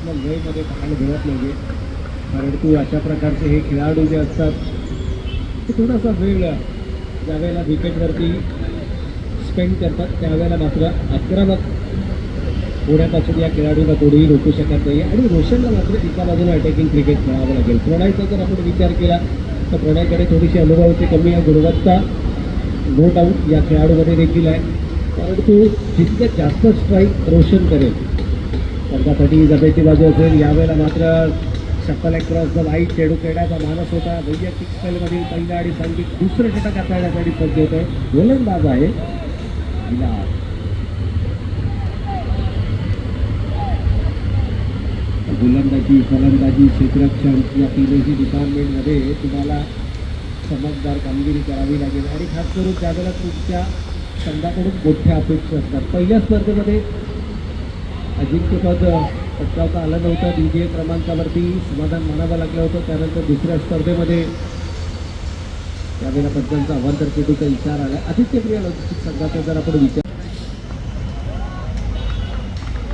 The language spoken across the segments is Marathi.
आपल्या लयमध्ये पाहायला घेत नाही परंतु अशा प्रकारचे हे खेळाडू जे असतात ते थोडासा वेळ ज्यावेळेला विकेटवरती स्पेंड करतात. त्यावेळेला मात्र आक्रमक होण्यापासून या खेळाडूला कोणीही रोखू शकत नाही आणि रोशनला मात्र एका बाजूला अटॅकिंग क्रिकेट खेळावं लागेल. प्रणयचा जर आपण विचार केला तर प्रणयकडे थोडीशी अनुभवाची कमी आहे. गुणवत्ता नो डाऊट या खेळाडूमध्ये देखील आहे. परंतु जितक्या जास्त स्ट्राईक रोशन करेल संघासाठी जबेची बाजू असेल. यावेळेला मात्र शक्कल एक द वाईट चेडू खेळण्याचा मानस होता. वैयक्तिक स्पेलमधील पहिला आणि सांगिक दुसरं षटक हाताळण्यासाठी सज्ज होत आहे गोलंदाज आहे. गोलंदाजी फलंदाजी क्षेत्रक्षण या तीनही डिपार्टमेंटमध्ये तुम्हाला समजदार कामगिरी करावी लागेल. आणि खास करून त्यावेळेला तुमच्या संघाकडून मोठ्या अपेक्षा असतात. पहिल्या स्पर्धेमध्ये अजिंक्यपद पटकावता आलं नव्हतं. द्वितीय क्रमांकावरती समाधान मानावं लागलं होतं. त्यानंतर दुसऱ्या स्पर्धेमध्ये त्यावेळेला पद्मांचा अवांतर केटूचा विचार आला. आदित्यप्रिय लॉजिस्टिक संघाचा जर आपण विचार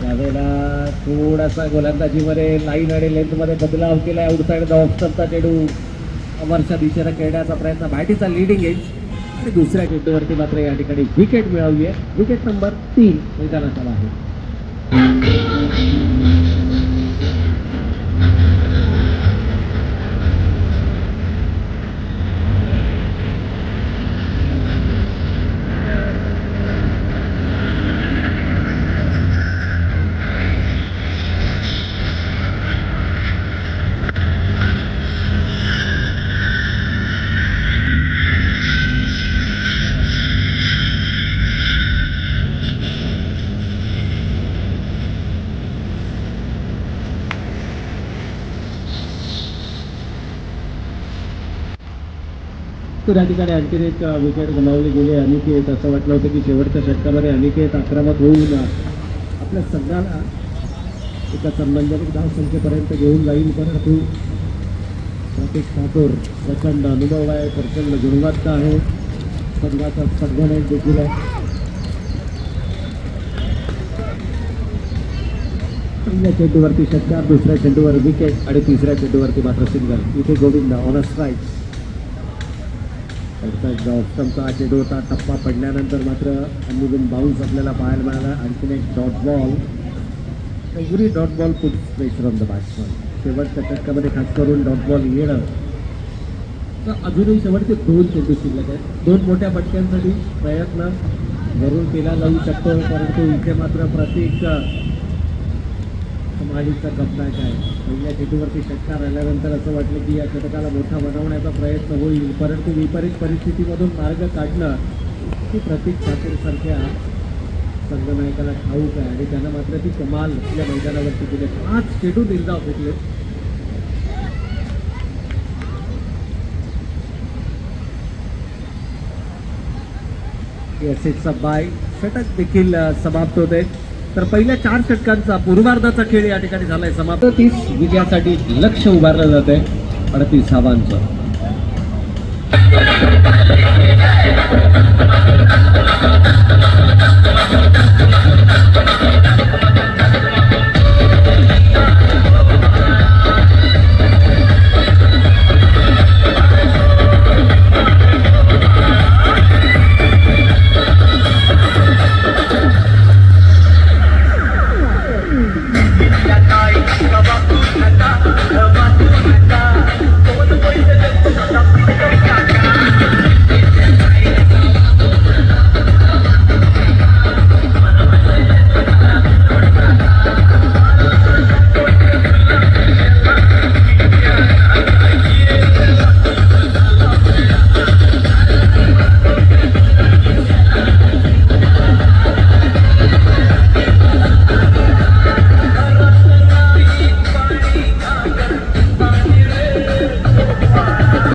त्यावेळेला थोडासा गोलंदाजीमध्ये लाईन आणि लेंथमध्ये बदलाव केला आउटसाईड ऑफस्टमचा चेडू. अमरच्या दिशेनं खेळण्याचा प्रयत्न. भाटीचा लिडिंग एज आणि दुसऱ्या चेंडूवरती मात्र या ठिकाणी विकेट मिळवली आहे. विकेट नंबर तीन मैदानात आला आहे. Mm-hmm. तर या ठिकाणी आणखीन एक विकेट गमावली गेली. अनिकेत असं वाटलं होतं की शेवटच्या षटकामध्ये अनिकेत आक्रमक होऊन आपल्या संघाला एका संबंधित धावसंख्येपर्यंत घेऊन जाईल. परंतु प्रतीक ठाकूर प्रचंड अनुभव आहे प्रचंड गुणवत्ता आहे. संघाचा संघनायक देखील आहे. पहिल्या चेंडूवरती षटकार दुसऱ्या चेंडूवर विकेट आणि तिसऱ्या चेंडूवरती मात्र सिंगल. इथे गोविंद ऑन स्ट्राईक आउटसाईड ऑप्शनचा हा चेंडू होता टप्पा पडल्यानंतर मात्र अन्यबिन बाउन्स आपल्याला पाहायला मिळाला. आणखीन एक dot ball every dot ball put pressure on the batsman शेवटच्या टक्क्यामध्ये खास करून डॉट बॉल येणं. तर अजूनही शेवटचे दोन चेंडू शिल्लक आहेत. दोन मोठ्या फटक्यांसाठी प्रयत्न जरूर केला जाऊ शकतो परंतु इथे मात्र प्रत्येक समाधीचा कपनाक आहे पहिल्या म्हणजे चेंडूवरती षटकार आल्यानंतर असं वाटलं की या षटकाला मोठा बनवण्याचा प्रयत्न होईल. परंतु विपरीत परिस्थितीमधून मार्ग काढणं की प्रतीक ठाकरेसारख्या संघनायकाला ठाऊक आहे. आणि त्यानं मात्र ती कमाल या मैदानावरती केली पाच चेंडू निर्धाव फेकले. एसएचचा बाय षटक देखील समाप्त होते तर पहिल्या चार षटकांचा पूर्वार्धाचा खेळ या ठिकाणी झालाय समाप्त. तीस विजयासाठी लक्ष उभारलं जात आहे अडतीस धावांचं.